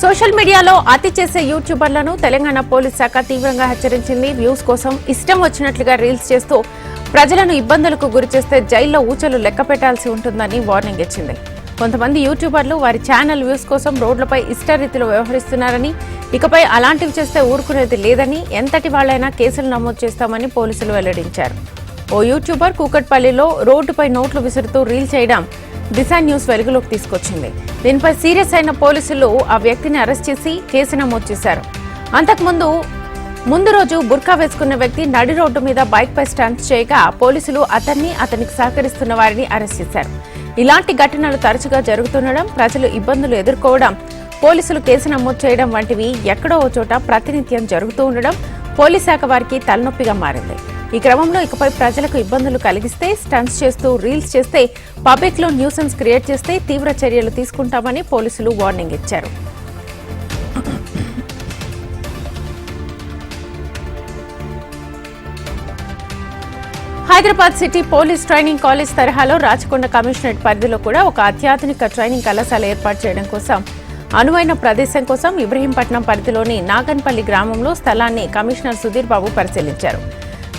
Social మీడియాలో అతి చేసే యూట్యూబర్లను తెలంగాణ పోలీస్ శాఖ తీవ్రంగా హెచ్చరించింది. వ్యూస్ కోసం ఇష్టం వచ్చినట్లుగా రీల్స్ చేస్తూ ప్రజలను ఇబ్బందులకు గురి చేస్తే జైల్లో ఊచలు లెక్క పెట్టాల్సి ఉంటుందని వార్నింగ్ ఇచ్చింది. కొంతమంది యూట్యూబర్లు వారి ఛానల్ వ్యూస్ కోసం రోడ్లపై ఇష్టరీతిలో వ్యవహరిస్తున్నారని ఇకపై అలాంటివి చేస్తే ఊరుకునేది లేదని ఎంతటి వాళ్ళైనా కేసులు నమోదు చేస్తామని పోలీసులు వెల్లడించారు. ఓ యూట్యూబర్ కూకట్పల్లిలో రోడ్డుపై నోట్లు విసురుతూ రీల్ చేయడం దిశా న్యూస్ వెలుగులోకి తీసుకొచ్చింది. దీనిపై సీరియస్ అయిన పోలీసులు ఆ వ్యక్తిని అరెస్ట్ చేసి కేసు నమోదు చేశారు. అంతకుముందు ముందు రోజు బుర్కా వేసుకున్న వ్యక్తి నడి రోడ్డు మీద బైక్పై స్టంట్ చేయగా పోలీసులు అతన్ని అతనికి సహకరిస్తున్న వారిని అరెస్ట్ చేశారు. ఇలాంటి ఘటనలు తరచుగా జరుగుతుండడం ప్రజలు ఇబ్బందులు ఎదుర్కోవడం పోలీసులు కేసు నమోదు చేయడం వంటివి ఎక్కడో ఓ చోట ప్రతినిత్యం జరుగుతూ ఉండడం పోలీస్ శాఖ వారికి తలనొప్పిగా మారింది. ఈ క్రమంలో ఇకపై ప్రజలకు ఇబ్బందులు కలిగిస్తే స్టంట్స్ చేస్తూ రీల్స్ చేస్తే పబ్లిక్లో న్యూసెన్స్ క్రియేట్ చేస్తే తీవ్ర చర్యలు తీసుకుంటామని పోలీసులు వార్నింగ్ ఇచ్చారు. Hyderabad city police training college తరహాలో రాచకొండ కమిషనరేట్ పరిధిలో కూడా ఒక అత్యాధునిక ట్రైనింగ్ కళాశాల ఏర్పాటు చేయడం కోసం అనువైన ప్రదేశం కోసం ఇబ్రహీంపట్నం పరిధిలోని నాగన్పల్లి గ్రామంలో స్థలాన్ని కమిషనర్ సుధీర్ బాబు పరిశీలించారు.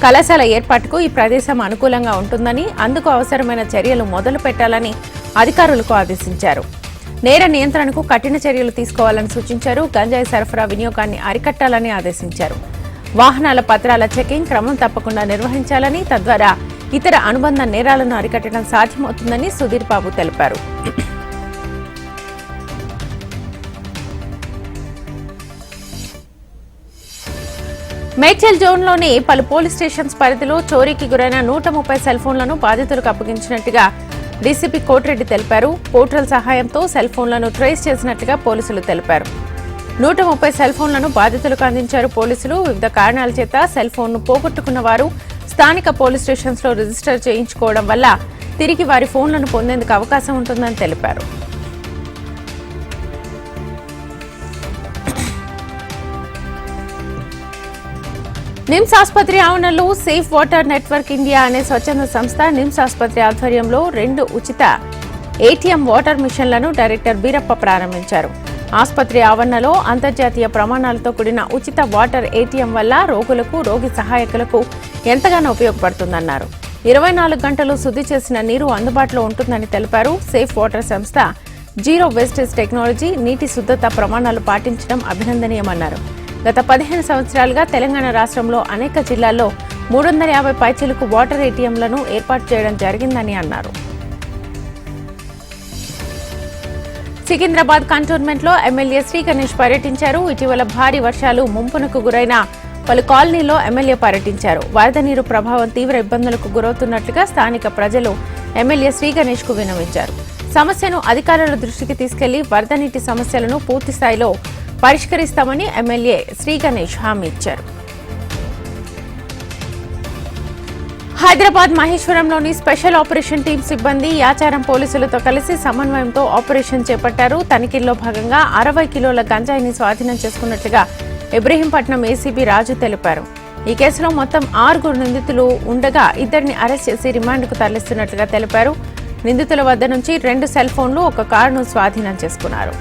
కళాశాల ఏర్పాటుకు ఈ ప్రదేశం అనుకూలంగా ఉంటుందని అందుకు అవసరమైన చర్యలు మొదలు పెట్టాలని అధికారులకు ఆదేశించారు. నేర నియంత్రణకు కఠిన చర్యలు తీసుకోవాలని సూచించారు. గంజాయి సరఫరా వినియోగాన్ని అరికట్టాలని ఆదేశించారు. వాహనాల పత్రాల చెకింగ్ క్రమం తప్పకుండా నిర్వహించాలని తద్వారా ఇతర అనుబంధ నేరాలను అరికట్టడం సాధ్యమవుతుందని సుధీర్ బాబు తెలిపారు. మేడ్చల్ జోన్లోని పలు పోలీస్ స్టేషన్స్ పరిధిలో చోరీకి గురైన నూట ముప్పై సెల్ ఫోన్లను బాధితులకు అప్పగించినట్టుగా డీసీపీ కోటిరెడ్డి తెలిపారు. పోర్టల్ సహాయంతో సెల్ ఫోన్లను ట్రేస్ చేసినట్లుగా పోలీసులు తెలిపారు. నూట ముప్పై సెల్ ఫోన్లను బాధితులకు అందించారు పోలీసులు. వివిధ కారణాల చేత సెల్ ఫోన్ను పోగొట్టుకున్న వారు స్థానిక పోలీస్ స్టేషన్స్లో రిజిస్టర్ చేయించుకోవడం వల్ల తిరిగి వారి ఫోన్లను పొందేందుకు అవకాశం ఉంటుందని తెలిపారు. నిమ్స్ ఆసుపత్రి ఆవరణలో సేఫ్ వాటర్ నెట్వర్క్ ఇండియా అనే స్వచ్ఛంద సంస్థ నిమ్స్ ఆసుపత్రి ఆధ్వర్యంలో రెండు ఉచిత ఏటీఎం వాటర్ మిషన్లను డైరెక్టర్ బీరప్ప ప్రారంభించారు. ఆసుపత్రి ఆవరణలో అంతర్జాతీయ ప్రమాణాలతో కూడిన ఉచిత వాటర్ ఏటీఎం వల్ల రోగులకు రోగి సహాయకులకు ఎంతగానో ఉపయోగపడుతుందన్నారు. ఇరవై నాలుగు గంటలు శుద్ధి చేసిన నీరు అందుబాటులో ఉంటుందని తెలిపారు. సేఫ్ వాటర్ సంస్థ జీరో వేస్టేజ్ టెక్నాలజీ నీటి శుద్ధత ప్రమాణాలు పాటించడం అభినందనీయమన్నారు. గత పదిహేను సంవత్సరాలుగా తెలంగాణ రాష్ట్రంలో అనేక జిల్లాల్లో మూడు వందల యాభై పైచలకు వాటర్ ఏటీఎంలను ఏర్పాటు చేయడం జరిగిందని అన్నారు. సికింద్రాబాద్ కంటోన్మెంట్లో ఎమ్మెల్యే శ్రీ గణేష్ పర్యటించారు. ఇటీవల భారీ వర్షాలు ముంపునకు గురైన పలు కాలనీలో ఎమ్మెల్యే పర్యటించారు. వరద నీరు ప్రభావం తీవ్ర ఇబ్బందులకు గురవుతున్నట్లుగా స్థానిక ప్రజలు ఎమ్మెల్యే శ్రీ గణేష్కు వినవించారు సమస్యను అధికారుల దృష్టికి తీసుకెళ్ళి వరద నీటి సమస్యలను పూర్తి స్థాయిలో పరిష్కరిస్తామని ఎమ్మెల్యే శ్రీ గణేష్ హామీ ఇచ్చారు. హైదరాబాద్ మహేశ్వరంలోని స్పెషల్ ఆపరేషన్ టీం సిబ్బంది యాచారం పోలీసులతో కలిసి సమన్వయంతో ఆపరేషన్ చేపట్టారు. తనిఖీల్లో భాగంగా అరవై కిలోల గంజాయిని స్వాధీనం చేసుకున్నట్లుగా ఇబ్రహీంపట్నం ఏసీబీ రాజు తెలిపారు. ఈ కేసులో మొత్తం ఆరుగురు నిందితులు ఉండగా ఇద్దరిని అరెస్ట్ చేసి రిమాండ్కు తరలిస్తున్నట్లుగా తెలిపారు. నిందితుల వద్ద నుంచి రెండు సెల్ ఫోన్లు ఒక కారును స్వాధీనం చేసుకున్నారు.